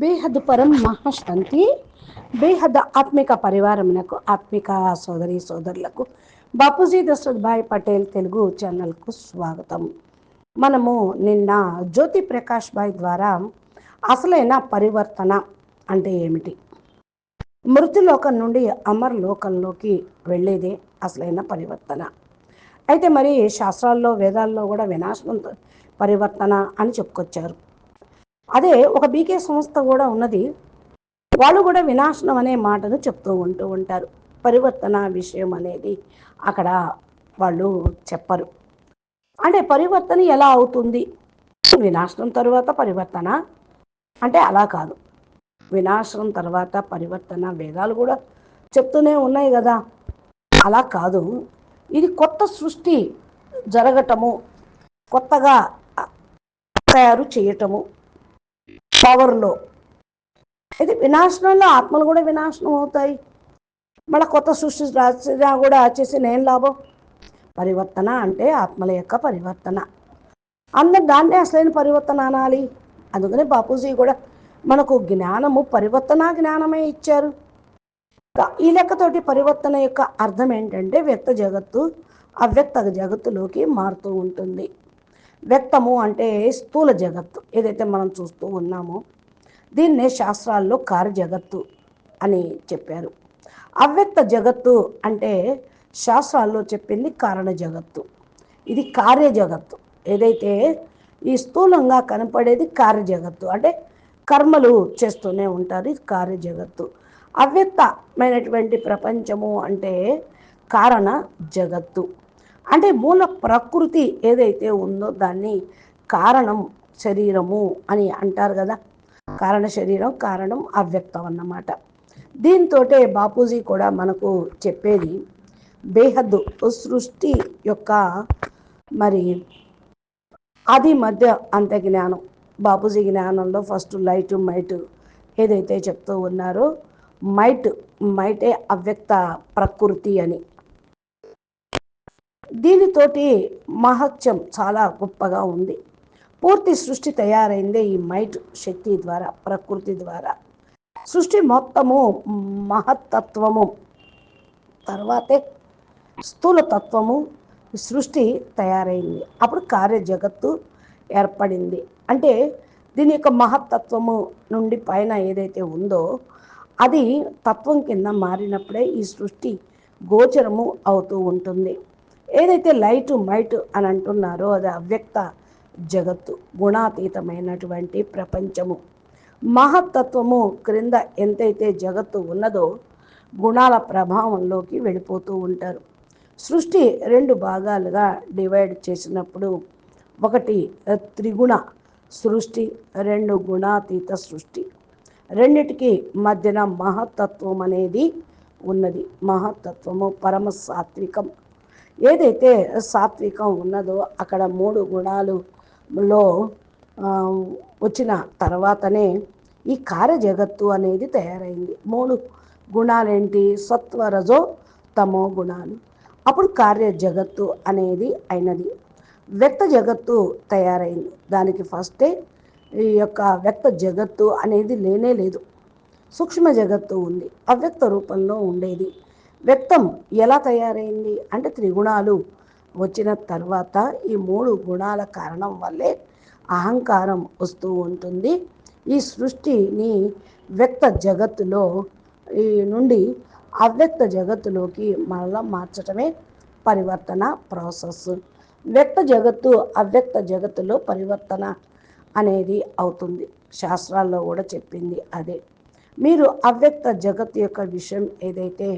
బేహద్ పరం మహాశాంతి బేహద్ ఆత్మిక పరివారమునకు ఆత్మిక సోదరి సోదరులకు. బాపూజీ దశరథ్ భాయ్ పటేల్ తెలుగు ఛానల్కు స్వాగతం. మనము నిన్న జ్యోతి ప్రకాష్ భాయ్ ద్వారా అసలైన పరివర్తన అంటే ఏమిటి? మృతులోకం నుండి అమర్ లోకంలోకి వెళ్ళేదే అసలైన పరివర్తన. అయితే మరి శాస్త్రాల్లో వేదాల్లో కూడా వినాశనం పరివర్తన అని చెప్పుకొచ్చారు. అదే ఒక బీకే సంస్థ కూడా ఉన్నది. వాళ్ళు కూడా వినాశనం అనే మాటను చెప్తూ ఉంటూ ఉంటారు. పరివర్తన విషయం అనేది అక్కడ వాళ్ళు చెప్పరు. అంటే పరివర్తన ఎలా అవుతుంది? వినాశనం తర్వాత పరివర్తన అంటే అలా కాదు. వినాశనం తర్వాత పరివర్తన వేదాలు కూడా చెప్తూనే ఉన్నాయి కదా. అలా కాదు. ఇది కొత్త సృష్టి జరగటము కొత్తగా తయారు చేయటము పవర్లో అయితే వినాశనంలో ఆత్మలు కూడా వినాశనం అవుతాయి. మళ్ళీ కొత్త సృష్టి రాసినా కూడా చేసి నేను లాభం? పరివర్తన అంటే ఆత్మల యొక్క పరివర్తన. అందరు దాన్నే అసలైన పరివర్తన అనాలి. అందుకనే బాపూజీ కూడా మనకు జ్ఞానము పరివర్తన జ్ఞానమే ఇచ్చారు. ఈ లెక్కతోటి పరివర్తన యొక్క అర్థం ఏంటంటే వ్యక్త జగత్తు అవ్యక్త జగత్తులోకి మారుతూ ఉంటుంది. వ్యక్తము అంటే స్థూల జగత్తు ఏదైతే మనం చూస్తూ ఉన్నామో దీన్నే శాస్త్రాల్లో కార్య జగత్తు అని చెప్పారు. అవ్యక్త జగత్తు అంటే శాస్త్రాల్లో చెప్పింది కారణ జగత్తు. ఇది కార్య జగత్తు ఏదైతే ఈ స్థూలంగా కనపడేది కార్య జగత్తు అంటే కర్మలు చేస్తూనే ఉంటారు ఇది కార్య జగత్తు అవ్యక్తమైనటువంటి ప్రపంచము అంటే కారణ జగత్తు. అంటే మూల ప్రకృతి ఏదైతే ఉందో దాన్ని కారణం శరీరము అని అంటారు కదా. కారణ శరీరం కారణం అవ్యక్తం అన్నమాట. దీంతో బాపూజీ కూడా మనకు చెప్పేది బేహద్దు సృష్టి యొక్క మరి అది మధ్య అంత జ్ఞానం. బాపూజీ జ్ఞానంలో ఫస్ట్ లైట్ మైట్ ఏదైతే చెప్తూ ఉన్నారో మైట్ మైటే అవ్యక్త ప్రకృతి అని. దీనితోటి మహత్యం చాలా గొప్పగా ఉంది. పూర్తి సృష్టి తయారైందే ఈ మైట్ శక్తి ద్వారా ప్రకృతి ద్వారా. సృష్టి మొత్తము మహత్తత్వము. తర్వాతే స్థూల తత్వము సృష్టి తయారైంది. అప్పుడు కార్య జగత్తు ఏర్పడింది. అంటే దీని యొక్క మహత్తత్వము నుండి పైన ఏదైతే ఉందో అది తత్వం కింద మారినప్పుడే ఈ సృష్టి గోచరము అవుతూ ఉంటుంది. ఏదైతే లైటు మైట్ అని అంటున్నారో అది అవ్యక్త జగత్తు గుణాతీతమైనటువంటి ప్రపంచము. మహత్తత్వము క్రింద ఎంతైతే జగత్తు ఉన్నదో గుణాల ప్రభావంలోకి వెళ్ళిపోతూ ఉంటారు. సృష్టి రెండు భాగాలుగా డివైడ్ చేసినప్పుడు ఒకటి త్రిగుణ సృష్టి రెండు గుణాతీత సృష్టి. రెండిటికి మధ్యన మహత్తత్వం అనేది ఉన్నది. మహత్తత్వము పరమ సాత్వికం. ఏదైతే సాత్వికం ఉన్నదో అక్కడ మూడు గుణాలులో వచ్చిన తర్వాతనే ఈ కార్య జగత్తు అనేది తయారైంది. మూడు గుణాలేంటి? సత్వరజో తమో గుణాలు. అప్పుడు కార్య జగత్తు అనేది అయినది. వ్యక్త జగత్తు తయారైంది. దానికి ఫస్టే ఈ యొక్క వ్యక్త జగత్తు అనేది లేనే లేదు. సూక్ష్మ జగత్తు ఉంది. అవ్యక్త రూపంలో ఉండేది. వ్యక్తం ఎలా తయారైంది అంటే త్రిగుణాలు వచ్చిన తర్వాత ఈ మూడు గుణాల కారణం వల్లే అహంకారం వస్తూ ఉంటుంది. ఈ సృష్టిని వ్యక్త జగత్తులో ఈ నుండి అవ్యక్త జగత్తులోకి మరలా మార్చటమే పరివర్తన ప్రాసెస్. వ్యక్త జగత్తు అవ్యక్త జగత్తులో పరివర్తన అనేది అవుతుంది. శాస్త్రాల్లో కూడా చెప్పింది అదే. మీరు అవ్యక్త జగత్ యొక్క విషయం ఏదైతే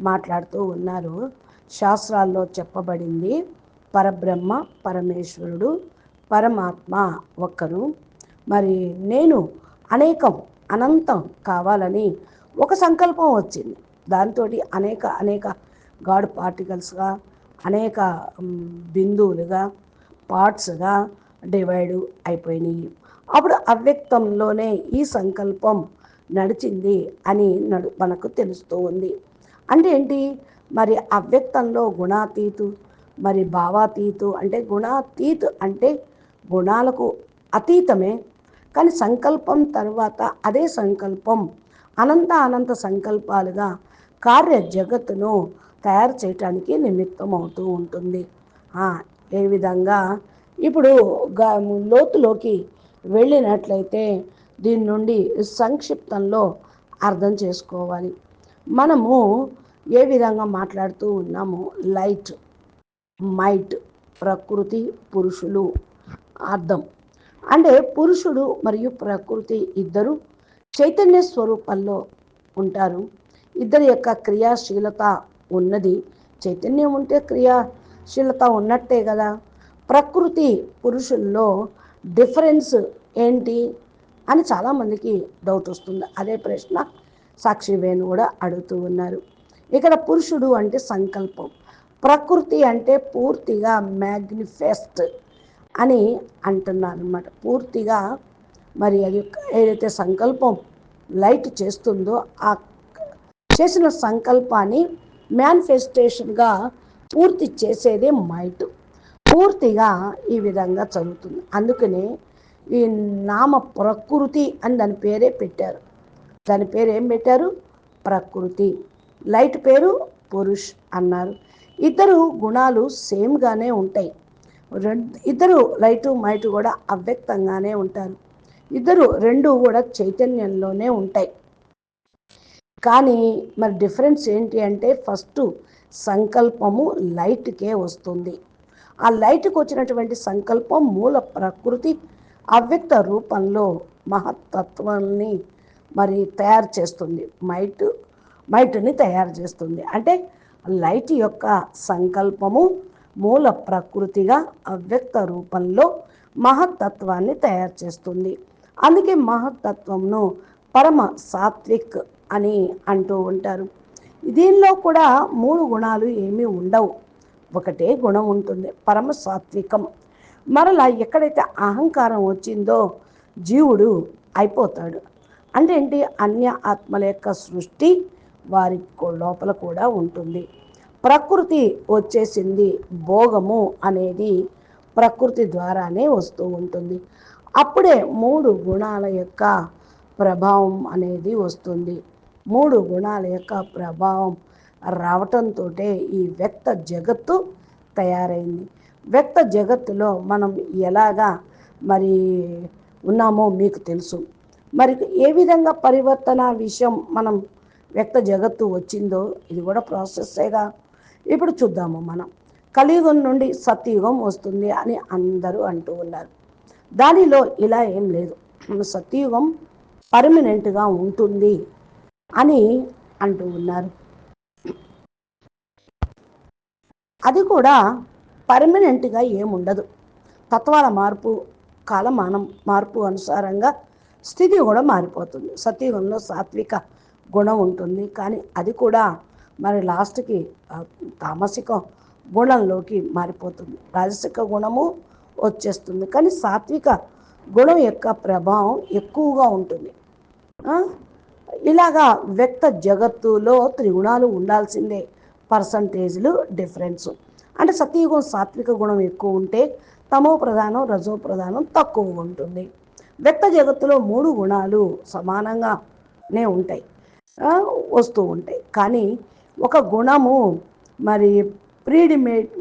మాట్లాడుతూ ఉన్నారు. శాస్త్రాల్లో చెప్పబడింది పరబ్రహ్మ పరమేశ్వరుడు పరమాత్మ ఒక్కరు. మరి నేను అనేకం అనంతం కావాలని ఒక సంకల్పం వచ్చింది. దాంతో అనేక అనేక గాడ్ పార్టికల్స్గా అనేక బిందువులుగా పార్ట్స్గా డివైడ్ అయిపోయినాయి. అప్పుడు అవ్యక్తంలోనే ఈ సంకల్పం నడిచింది అని నడు మనకు తెలుస్తూ ఉంది. అంటే ఏంటి? మరి అవ్యక్తంలో గుణాతీతు మరి భావాతీతు అంటే గుణాతీతు అంటే గుణాలకు అతీతమే. కానీ సంకల్పం తర్వాత అదే సంకల్పం అనంత అనంత సంకల్పాలుగా కార్య జగత్తును తయారు చేయటానికి నిమిత్తం అవుతూ ఉంటుంది. ఏ విధంగా? ఇప్పుడు లోతులోకి వెళ్ళినట్లయితే దీని నుండి సంక్షిప్తంలో అర్థం చేసుకోవాలి. మనము ఏ విధంగా మాట్లాడుతూ ఉన్నాము లైట్ మైట్ ప్రకృతి పురుషులు అర్థం. అంటే పురుషుడు మరియు ప్రకృతి ఇద్దరు చైతన్య స్వరూపంలో ఉంటారు. ఇద్దరి యొక్క క్రియాశీలత ఉన్నది. చైతన్యం ఉంటే క్రియాశీలత ఉన్నట్టే కదా. ప్రకృతి పురుషుల్లో డిఫరెన్స్ ఏంటి అని చాలామందికి డౌట్ వస్తుంది. అదే ప్రశ్న సాక్షి వేణు కూడా అడుగుతూ ఉన్నారు. ఇక్కడ పురుషుడు అంటే సంకల్పం ప్రకృతి అంటే పూర్తిగా మ్యాగ్నిఫెస్ట్ అని అంటున్నారు అనమాట పూర్తిగా మరి అది ఏదైతే సంకల్పం లైట్ చేస్తుందో ఆ చేసిన సంకల్పాన్ని మేనిఫెస్టేషన్గా పూర్తి చేసేదే మైట్ పూర్తిగా ఈ విధంగా చదువుతుంది. అందుకనే ఈ నామ ప్రకృతి అని దాని పేరే పెట్టారు. దాని పేరు ఏం పెట్టారు? ప్రకృతి. లైట్ పేరు పురుష్ అన్నారు. ఇద్దరు గుణాలు సేమ్గానే ఉంటాయి. రెండు ఇద్దరు లైటు మైటు కూడా అవ్యక్తంగానే ఉంటారు. ఇద్దరు రెండు కూడా చైతన్యంలోనే ఉంటాయి. కానీ మరి డిఫరెన్స్ ఏంటి అంటే ఫస్ట్ సంకల్పము లైట్కే వస్తుంది. ఆ లైట్కి వచ్చినటువంటి సంకల్పం మూల ప్రకృతి అవ్యక్త రూపంలో మహత్తత్వాన్ని మరి తయారు చేస్తుంది. మైట్ మైట్ని తయారు చేస్తుంది. అంటే లైట్ యొక్క సంకల్పము మూల ప్రకృతిగా అవ్యక్త రూపంలో మహత్తత్వాన్ని తయారు చేస్తుంది. అందుకే మహత్తత్వంను పరమ సాత్విక్ అని అంటూ ఉంటారు. దీనిలో కూడా మూడు గుణాలు ఏమీ ఉండవు. ఒకటే గుణం ఉంటుంది పరమ సాత్వికం. మరలా ఎక్కడైతే అహంకారం వచ్చిందో జీవుడు అయిపోతాడు. అంటే ఏంటి అన్య ఆత్మల యొక్క సృష్టి వారి లోపల కూడా ఉంటుంది. ప్రకృతి వచ్చేసింది భోగము అనేది ప్రకృతి ద్వారానే వస్తూ ఉంటుంది. అప్పుడే మూడు గుణాల యొక్క ప్రభావం అనేది వస్తుంది. మూడు గుణాల యొక్క ప్రభావం రావటంతో ఈ వ్యక్త జగత్తు తయారైంది. వ్యక్త జగత్తులో మనం ఎలాగా మరి ఉన్నామో మీకు తెలుసు. మరి ఏ విధంగా పరివర్తన విషయం మనం వ్యక్త జగత్తు వచ్చిందో ఇది కూడా ప్రాసెస్సేగా ఇప్పుడు చూద్దాము మనం. కలియుగం నుండి సత్యుగం వస్తుంది అని అందరూ అంటూ ఉన్నారు. దానిలో ఇలా ఏం లేదు. సత్యుగం పర్మనెంట్గా ఉంటుంది అని అంటూ ఉన్నారు. అది కూడా పర్మనెంట్గా ఏముండదు. తత్వాల మార్పు కాలమానం మార్పు అనుసారంగా స్థితి కూడా మారిపోతుంది. సతీయుగంలో సాత్విక గుణం ఉంటుంది. కానీ అది కూడా మరి లాస్ట్కి తామసిక గుణంలోకి మారిపోతుంది. రాజసిక గుణము వచ్చేస్తుంది. కానీ సాత్విక గుణం యొక్క ప్రభావం ఎక్కువగా ఉంటుంది. ఇలాగా వ్యక్త జగత్తులో త్రిగుణాలు ఉండాల్సిందే. పర్సంటేజ్లు డిఫరెన్స్. అంటే సతీయుగం సాత్విక గుణం ఎక్కువ ఉంటే తమో ప్రధానం రజో ప్రధానం తక్కువ ఉంటుంది. వ్యక్త జగత్తులో మూడు గుణాలు సమానంగానే ఉంటాయి. వస్తూ ఉంటాయి. కానీ ఒక గుణము మరి ప్రీడిమేట్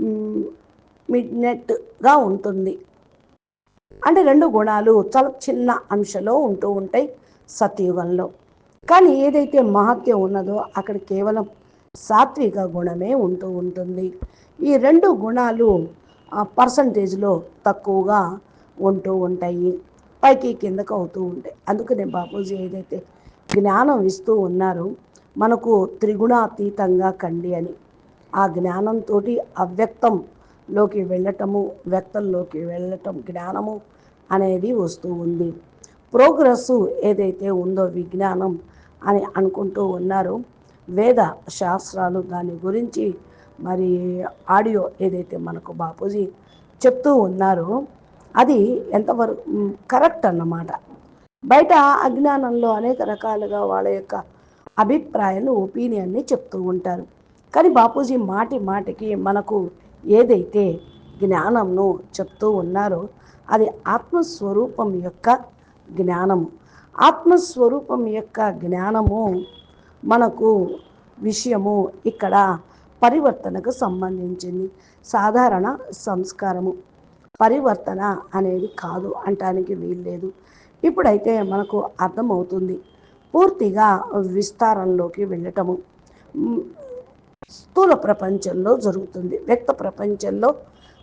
మిడ్నెట్గా ఉంటుంది. అంటే రెండు గుణాలు చాలా చిన్న అంశలో ఉంటూ ఉంటాయి సత్యుగంలో కానీ ఏదైతే మహత్యం ఉన్నదో అక్కడ కేవలం సాత్విక గుణమే ఉంటూ ఉంటుంది. ఈ రెండు గుణాలు ఆ పర్సంటేజ్లో తక్కువగా ఉంటూ ఉంటాయి. పైకి కిందకు అవుతూ ఉంటాయి అందుకనే బాపూజీ ఏదైతే జ్ఞానం ఇస్తూ ఉన్నారో మనకు త్రిగుణాతీతంగా కండి అని. ఆ జ్ఞానంతో అవ్యక్తంలోకి వెళ్ళటము వ్యక్తంలోకి వెళ్ళటం జ్ఞానము అనేది వస్తూ ఉంది. ప్రోగ్రెస్ ఏదైతే ఉందో విజ్ఞానం అని అనుకుంటూ ఉన్నారో వేద శాస్త్రాలు దాని గురించి మరి ఆడియో ఏదైతే మనకు బాపూజీ చెప్తూ ఉన్నారో అది ఎంతవరకు కరెక్ట్ అన్నమాట. బయట అజ్ఞానంలో అనేక రకాలుగా వాళ్ళ యొక్క అభిప్రాయాలు ఒపీనియన్ని చెప్తూ ఉంటారు. కానీ బాపూజీ మాటి మాటికి మనకు ఏదైతే జ్ఞానంను చెప్తూ ఉన్నారో అది ఆత్మస్వరూపం యొక్క జ్ఞానము. ఆత్మస్వరూపం యొక్క జ్ఞానము మనకు విషయము ఇక్కడ పరివర్తనకు సంబంధించింది. సాధారణ సంస్కారము. పరివర్తన అనేది కాదు అంటానికి వీల్లేదు. ఇప్పుడైతే మనకు అర్థమవుతుంది. పూర్తిగా విస్తారంలోకి వెళ్ళటము. స్థూల ప్రపంచంలో జరుగుతుంది. వ్యక్త ప్రపంచంలో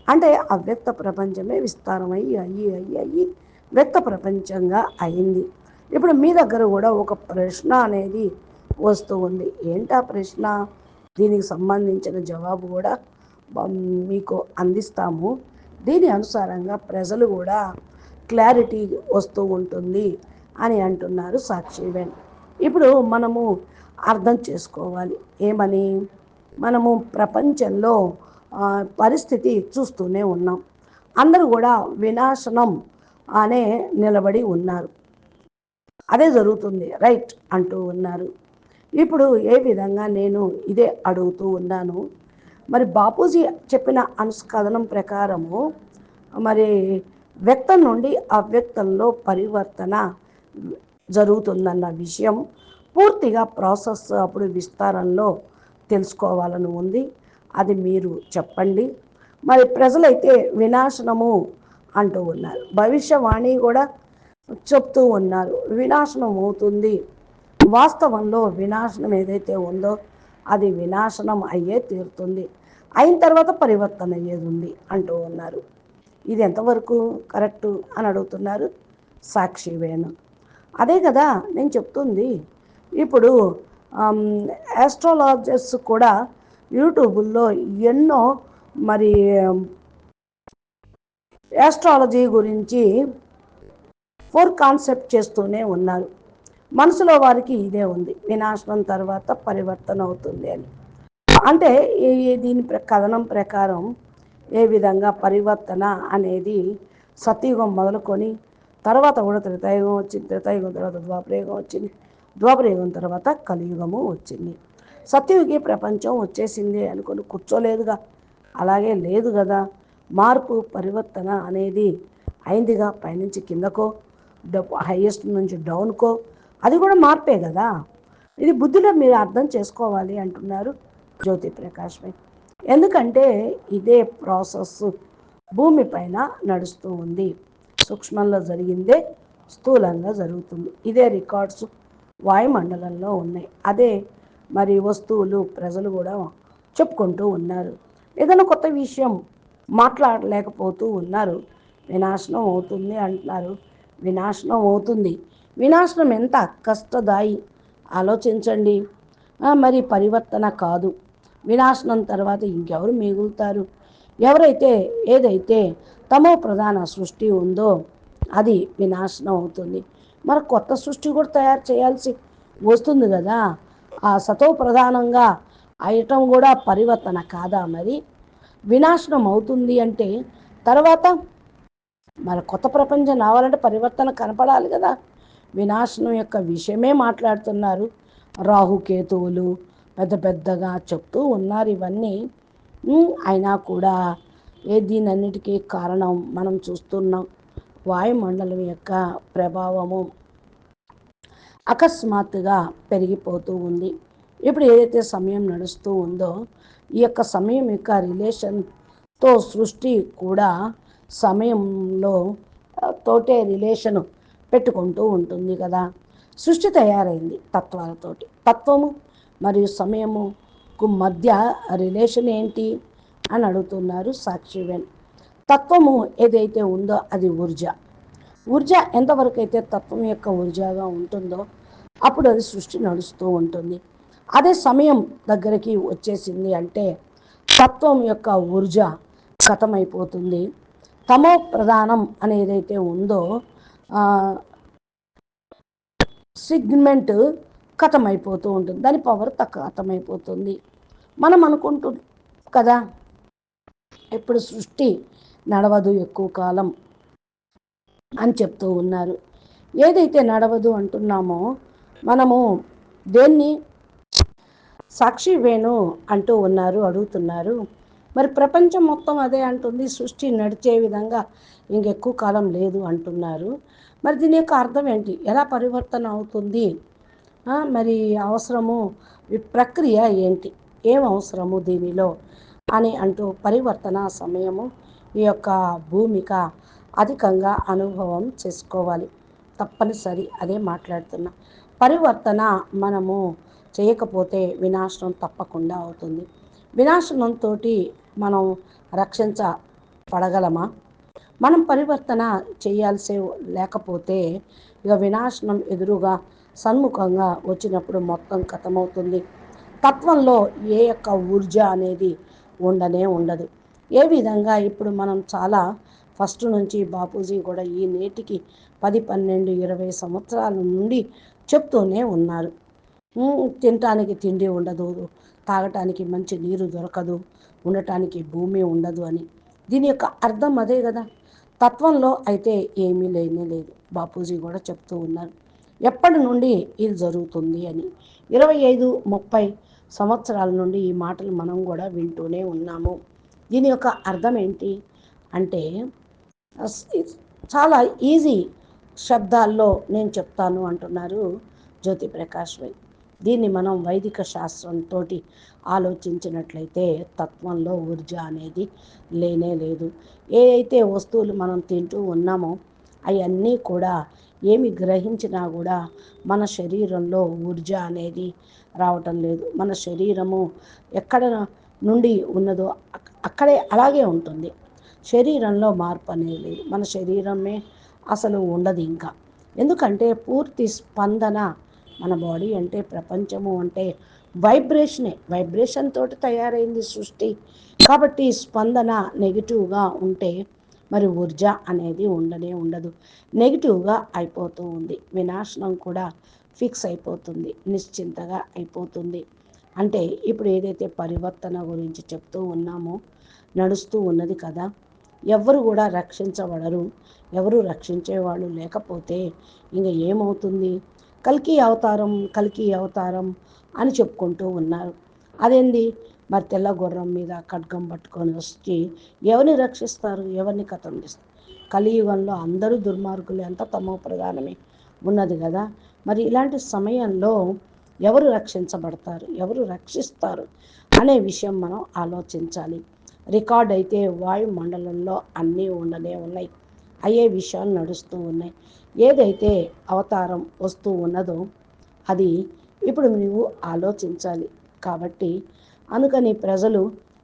అంటే అవ్యక్త ప్రపంచమే విస్తారమయ్యి అయ్యి అయ్యి అయ్యి వ్యక్త ప్రపంచంగా అయింది. ఇప్పుడు మీ దగ్గర కూడా ఒక ప్రశ్న అనేది వస్తూ ఉంది. ఏంటా ప్రశ్న? దీనికి సంబంధించిన జవాబు కూడా మీకు అందిస్తాము. దీని అనుసారంగా ప్రజలు కూడా క్లారిటీ వస్తూ ఉంటుంది అని అంటున్నారు సాక్షివేన్ ఇప్పుడు మనము అర్థం చేసుకోవాలి. ఏమని? మనము ప్రపంచంలో పరిస్థితి చూస్తూనే ఉన్నాం. అందరూ కూడా వినాశనం అనే నిలబడి ఉన్నారు. అదే జరుగుతుంది. రైట్ అంటూ ఉన్నారు. ఇప్పుడు ఏ విధంగా నేను ఇదే అడుగుతూ ఉన్నాను? మరి బాపూజీ చెప్పిన అనుస్కథనం ప్రకారము మరి వ్యక్తం నుండి అవ్యక్తంలో పరివర్తన జరుగుతుందన్న విషయం పూర్తిగా ప్రాసెస్ అప్పుడు విస్తారంలో తెలుసుకోవాలని ఉంది. అది మీరు చెప్పండి. మరి ప్రజలైతే వినాశనము అంటూ ఉన్నారు. భవిష్యవాణి కూడా చెప్తూ ఉన్నారు. వినాశనం అవుతుంది. వాస్తవంలో వినాశనం ఏదైతే ఉందో అది వినాశనం అయ్యే తీరుతుంది. అయిన తర్వాత పరివర్తన అయ్యేది ఉంది అంటూ ఉన్నారు. ఇది ఎంతవరకు కరెక్టు అని అడుగుతున్నారు సాక్షి వేణు. అదే కదా నేను చెప్తుంది. ఇప్పుడు యాస్ట్రాలజర్స్ కూడా యూట్యూబుల్లో ఎన్నో మరి యాస్ట్రాలజీ గురించి ఫోర్ కాన్సెప్ట్ చేస్తూనే ఉన్నారు. మనసులో వారికి ఇదే ఉంది. వినాశనం తర్వాత పరివర్తన అవుతుంది అని. అంటే దీని కథనం ప్రకారం ఏ విధంగా పరివర్తన అనేది సతయుగం మొదలుకొని తర్వాత కూడా త్రితయుగం వచ్చింది త్రితయుగం తర్వాత ద్వాపరయుగం వచ్చింది ద్వాపరయుగం తర్వాత కలియుగము వచ్చింది. సత్యుగి ప్రపంచం వచ్చేసింది అనుకుని కూర్చోలేదుగా. అలాగే లేదు కదా. మార్పు పరివర్తన అనేది అయిందిగా. పైనుంచి కిందకో హైయెస్ట్ నుంచి డౌన్కో అది కూడా మార్పే కదా. ఇది బుద్ధిలో మీరు అర్థం చేసుకోవాలి అంటున్నారు. జ్యోతి ప్రకాష్ ఎందుకంటే ఇదే ప్రాసెస్ భూమి పైన నడుస్తూ ఉంది. సూక్ష్మంలో జరిగిందే స్థూలంగా జరుగుతుంది. ఇదే రికార్డ్స్ వాయుమండలంలో ఉన్నాయి. అదే మరి వస్తువులు ప్రజలు కూడా చెప్పుకుంటూ ఉన్నారు. ఏదైనా కొత్త విషయం మాట్లాడలేకపోతూ ఉన్నారు. వినాశనం అవుతుంది అంటున్నారు. వినాశనం అవుతుంది. వినాశనం ఎంత కష్టదాయి? ఆలోచించండి. మరి పరివర్తన కాదు. వినాశనం తర్వాత ఇంకెవరు మిగులుతారు? ఎవరైతే ఏదైతే తమో ప్రధాన సృష్టి ఉందో అది వినాశనం అవుతుంది. మరి కొత్త సృష్టి కూడా తయారు చేయాల్సి వస్తుంది కదా? ఆ సతో ప్రధానంగా అయటం కూడా పరివర్తన కాదా మరి? వినాశనం అవుతుంది అంటే తర్వాత మరి కొత్త ప్రపంచం రావాలంటే పరివర్తన కనపడాలి కదా? వినాశనం యొక్క విషయమే మాట్లాడుతున్నారు. రాహుకేతువులు పెద్ద పెద్దగా చెప్తూ ఉన్నారు ఇవన్నీ. అయినా కూడా ఏ దీనన్నిటికీ కారణం మనం చూస్తున్నాం వాయుమండలం యొక్క ప్రభావము అకస్మాత్తుగా పెరిగిపోతూ ఉంది. ఇప్పుడు ఏదైతే సమయం నడుస్తూ ఉందో ఈ యొక్క సమయం యొక్క రిలేషన్తో సృష్టి కూడా సమయంలో తోటే రిలేషను పెట్టుకుంటూ ఉంటుంది కదా. సృష్టి తయారైంది తత్వాలతోటి. తత్వము మరియు సమయముకు మధ్య రిలేషన్ ఏంటి అని అడుగుతున్నారు సాక్షివెన్ తత్వము ఏదైతే ఉందో అది ఊర్జ. ఊర్జ ఎంతవరకు అయితే తత్వం యొక్క ఊర్జాగా ఉంటుందో అప్పుడు అది సృష్టి నడుస్తూ ఉంటుంది. అదే సమయం దగ్గరికి వచ్చేసింది అంటే తత్వం యొక్క ఊర్జ కథమైపోతుంది. తమో ప్రధానం అనేదైతే ఉందో సిగ్మెంట్ కథమైపోతూ ఉంటుంది. దాని పవర్ తక్కువ అర్థమైపోతుంది. మనం అనుకుంటున్నాం కదా? ఇప్పుడు సృష్టి నడవదు ఎక్కువ కాలం అని చెప్తూ ఉన్నారు. ఏదైతే నడవదు అంటున్నామో మనము దేన్ని? సాక్షి వేణు అంటూ ఉన్నారు అడుగుతున్నారు. మరి ప్రపంచం మొత్తం అదే అంటుంది సృష్టి నడిచే విధంగా ఇంకెక్కువ కాలం లేదు అంటున్నారు. మరి దీని యొక్క అర్థం ఏంటి? ఎలా పరివర్తన అవుతుంది? మరి అవసరము ప్రక్రియ ఏంటి? ఏం అవసరము దీనిలో? అని అంటూ పరివర్తన సమయము ఈ యొక్క భూమిక అధికంగా అనుభవం చేసుకోవాలి. తప్పనిసరి అదే మాట్లాడుతున్నా. పరివర్తన మనము చేయకపోతే వినాశనం తప్పకుండా అవుతుంది. వినాశనంతో మనం రక్షించబడగలమా? మనం పరివర్తన చేయాల్సి లేకపోతే ఇక వినాశనం ఎదురుగా సన్ముఖంగా వచ్చినప్పుడు మొత్తం కథమవుతుంది. తత్వంలో ఏ యొక్క ఊర్జ అనేది ఉండనే ఉండదు. ఏ విధంగా ఇప్పుడు మనం చాలా ఫస్ట్ నుంచి బాపూజీ కూడా ఈ నేటికి పది పన్నెండు ఇరవై సంవత్సరాల నుండి చెప్తూనే ఉన్నారు. తినటానికి తిండి ఉండదు తాగటానికి మంచి నీరు దొరకదు ఉండటానికి భూమి ఉండదు అని. దీని యొక్క అర్థం అదే కదా. తత్వంలో అయితే ఏమీ లేనే లేదు. బాపూజీ కూడా చెప్తూ ఉన్నారు. ఎప్పటి నుండి ఇది జరుగుతుంది అని. ఇరవై ఐదు ముప్పై సంవత్సరాల నుండి ఈ మాటలు మనం కూడా వింటూనే ఉన్నాము. దీని యొక్క అర్థం ఏంటి అంటే చాలా ఈజీ శబ్దాల్లో నేను చెప్తాను అంటున్నారు జ్యోతి ప్రకాష్ వై. దీన్ని మనం వైదిక శాస్త్రంతో ఆలోచించినట్లయితే తత్వంలో ఊర్జ అనేది లేనే లేదు. ఏ అయితే వస్తువులు మనం తింటూ ఉన్నామో అవన్నీ కూడా ఏమి గ్రహించినా కూడా మన శరీరంలో ఊర్జ అనేది రావటం లేదు. మన శరీరము ఎక్కడ నుండి ఉన్నదో అక్కడే అలాగే ఉంటుంది. శరీరంలో మార్పు అనేది లేదు. మన శరీరమే అసలు ఉండదు ఇంకా. ఎందుకంటే పూర్తి స్పందన మన బాడీ అంటే ప్రపంచము అంటే వైబ్రేషనే. వైబ్రేషన్ తోటి తయారైంది సృష్టి. కాబట్టి స్పందన నెగిటివ్గా ఉంటే మరి ఊర్జ అనేది ఉండనే ఉండదు. నెగిటివ్గా అయిపోతూ ఉంది. వినాశనం కూడా ఫిక్స్ అయిపోతుంది. నిశ్చింతగా అయిపోతుంది. అంటే ఇప్పుడు ఏదైతే పరివర్తన గురించి చెప్తూ ఉన్నామో నడుస్తూ ఉన్నది కదా ఎవరు కూడా రక్షించబడరు. ఎవరు రక్షించేవాళ్ళు లేకపోతే ఇంక ఏమవుతుంది? కల్కి అవతారం కల్కి అవతారం అని చెప్పుకుంటూ ఉన్నారు. అదేంది? మరి తెల్ల గుర్రం మీద ఖడ్గం పట్టుకొని వచ్చి ఎవరిని రక్షిస్తారు? ఎవరిని కథండిస్తారు కలియుగంలో అందరూ దుర్మార్గులు ఎంత తమో ప్రధానమే. ఉన్నది కదా? మరి ఇలాంటి సమయంలో ఎవరు రక్షించబడతారు? ఎవరు రక్షిస్తారు? అనే విషయం మనం ఆలోచించాలి. రికార్డ్ అయితే వాయుమండలంలో అన్నీ ఉండనే ఉన్నాయి. అయ్యే విషయాలు నడుస్తూ ఉన్నాయి. ఏదైతే అవతారం వస్తూ ఉన్నదో అది ఇప్పుడు నువ్వు ఆలోచించాలి. కాబట్టి అందుకని ప్రజలు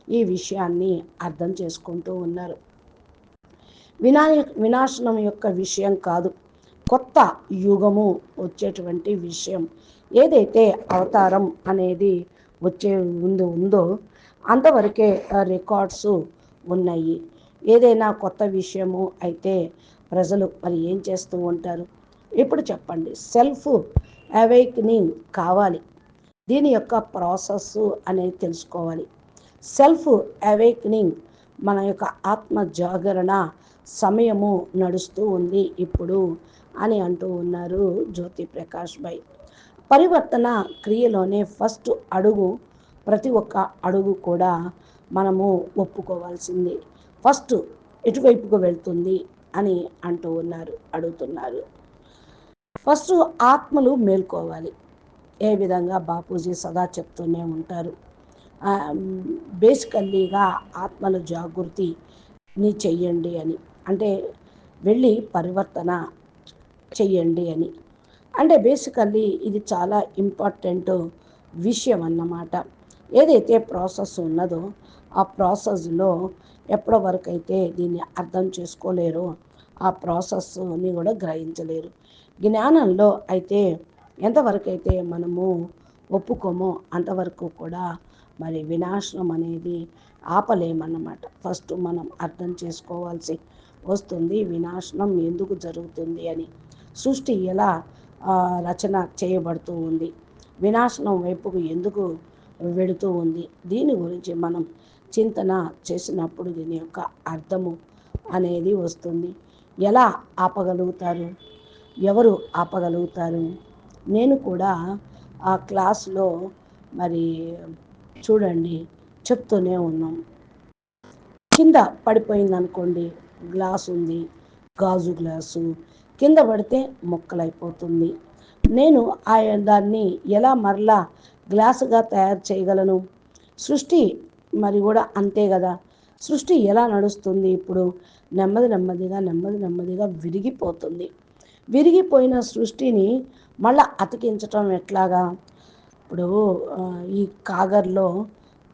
ఈ విషయాన్ని అర్థం చేసుకుంటూ ఉన్నారు. వినాయ వినాశనం యొక్క విషయం కాదు కొత్త యుగము వచ్చేటువంటి విషయం. ఏదైతే అవతారం అనేది వచ్చే ముందు ఉందో అంతవరకే రికార్డ్స్ ఉన్నాయి. ఏదైనా కొత్త విషయము అయితే ప్రజలు మరి ఏం చేస్తూ ఉంటారు? ఇప్పుడు చెప్పండి సెల్ఫ్ అవేక్నింగ్ కావాలి. దీని యొక్క ప్రాసెస్ అనేది తెలుసుకోవాలి. సెల్ఫ్ అవేక్నింగ్ మన యొక్క ఆత్మ జాగరణ సమయము నడుస్తూ ఉంది ఇప్పుడు అని అంటూ ఉన్నారు జ్యోతి ప్రకాష్ భాయ్ పరివర్తన క్రియలోనే ఫస్ట్ అడుగు ప్రతి ఒక్క అడుగు కూడా మనము ఒప్పుకోవాల్సింది. ఫస్ట్ ఎటువైపుకు వెళ్తుంది అని అంటూ ఉన్నారు అడుగుతున్నారు. ఫస్ట్ ఆత్మలు మేల్కోవాలి. ఏ విధంగా బాపూజీ సదా చెప్తూనే ఉంటారు. బేసికల్లీగా ఆత్మల జాగృతిని చెయ్యండి అని. అంటే వెళ్ళి పరివర్తన చెయ్యండి అని. అంటే బేసికల్లీ ఇది చాలా ఇంపార్టెంట్ విషయం అన్నమాట. ఏదైతే ప్రాసెస్ ఉన్నదో ఆ ప్రాసెస్లో ఎప్పటి వరకు అయితే దీన్ని అర్థం చేసుకోలేరో ఆ ప్రాసెస్ని కూడా గ్రహించలేరు. జ్ఞానంలో అయితే ఎంతవరకు అయితే మనము ఒప్పుకోమో అంతవరకు కూడా మరి వినాశనం అనేది ఆపలేమన్నమాట. ఫస్ట్ మనం అర్థం చేసుకోవాల్సి వస్తుంది వినాశనం ఎందుకు జరుగుతుంది అని. సృష్టి ఎలా రచన చేయబడుతూ ఉంది వినాశనం వైపుకు ఎందుకు వెడుతూ ఉంది దీని గురించి మనం చింతన చేసినప్పుడు దీని యొక్క అర్థము అనేది వస్తుంది. ఎలా ఆపగలుగుతారు? ఎవరు ఆపగలుగుతారు? నేను కూడా ఆ క్లాస్లో మరి చూడండి చెప్తూనే ఉన్నాం. కింద పడిపోయింది అనుకోండి గ్లాస్ ఉంది గాజు గ్లాసు కింద పడితే మొక్కలైపోతుంది. నేను ఆ దాన్ని ఎలా మరలా గ్లాసుగా తయారు చేయగలను? సృష్టి మరి కూడా అంతే కదా. సృష్టి ఎలా నడుస్తుంది ఇప్పుడు? నెమ్మది నెమ్మదిగా నెమ్మది నెమ్మదిగా విరిగిపోతుంది. విరిగిపోయిన సృష్టిని మళ్ళీ అతికించటం ఎట్లాగా? ఇప్పుడు ఈ కాగర్లో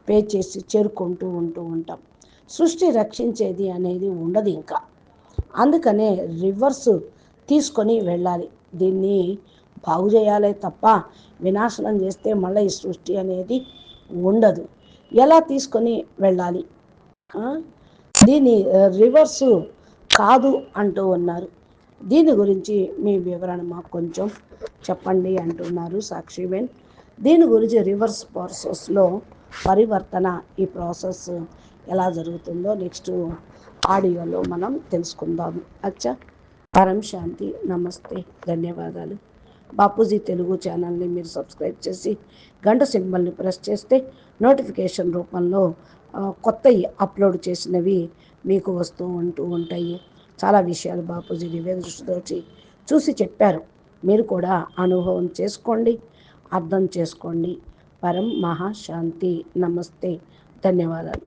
పే చేసి చేరుకుంటూ ఉంటూ ఉంటాం. సృష్టి రక్షించేది అనేది ఉండదు ఇంకా. అందుకనే రివర్స్ తీసుకొని వెళ్ళాలి. దీన్ని బాగు చేయాలే తప్ప వినాశనం చేస్తే మళ్ళీ ఈ సృష్టి అనేది ఉండదు. ఎలా తీసుకొని వెళ్ళాలి? దీని రివర్సు కాదు అంటూ ఉన్నారు. దీని గురించి మీ వివరణ మాకు కొంచెం చెప్పండి అంటున్నారు సాక్షిబెన్ దీని గురించి రివర్స్ ప్రాసెస్లో పరివర్తన ఈ ప్రాసెస్ ఎలా జరుగుతుందో నెక్స్ట్ ఆడియోలో మనం తెలుసుకుందాము అచ్చా. పరం శాంతి. నమస్తే. ధన్యవాదాలు. బాపూజీ తెలుగు ఛానల్ని మీరు సబ్స్క్రైబ్ చేసి గంట సింబల్ని ప్రెస్ చేస్తే నోటిఫికేషన్ రూపంలో కొత్తవి అప్లోడ్ చేసినవి మీకు వస్తూ ఉంటూ ఉంటాయి. చాలా విషయాలు బాపూజీ దివ్య దృష్టితో చూసి చెప్పారు. మీరు కూడా అనుభవం చేసుకోండి అర్థం చేసుకోండి. పరం మహాశాంతి నమస్తే. ధన్యవాదాలు.